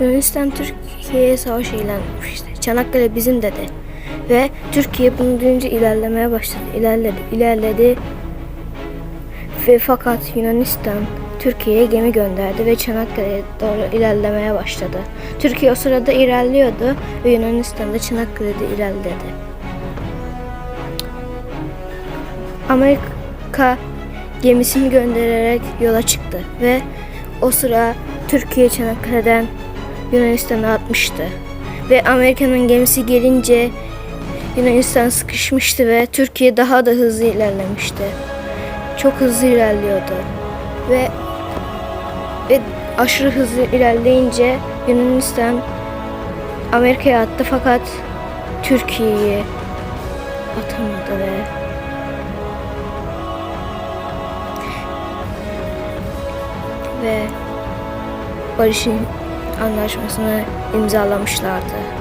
Yunanistan Türkiye'ye savaş ilan etmişti. Çanakkale bizim dedi. Ve Türkiye bunu duyunca ilerlemeye başladı. İlerledi, ilerledi. Ve fakat Yunanistan Türkiye'ye gemi gönderdi ve Çanakkale'ye doğru ilerlemeye başladı. Türkiye o sırada ilerliyordu ve Yunanistan da Çanakkale'de ilerledi. Amerika gemisini göndererek yola çıktı ve o sıra Türkiye Çanakkale'den Yunanistan'a atmıştı. Ve Amerika'nın gemisi gelince Yunanistan sıkışmıştı ve Türkiye daha da hızlı ilerlemişti. Çok hızlı ilerliyordu. Ve ve aşırı hızlı ilerleyince Yunanistan Amerika'ya attı fakat Türkiye'yi atamadı ve ve barışın anlaşmasını imzalamışlardı.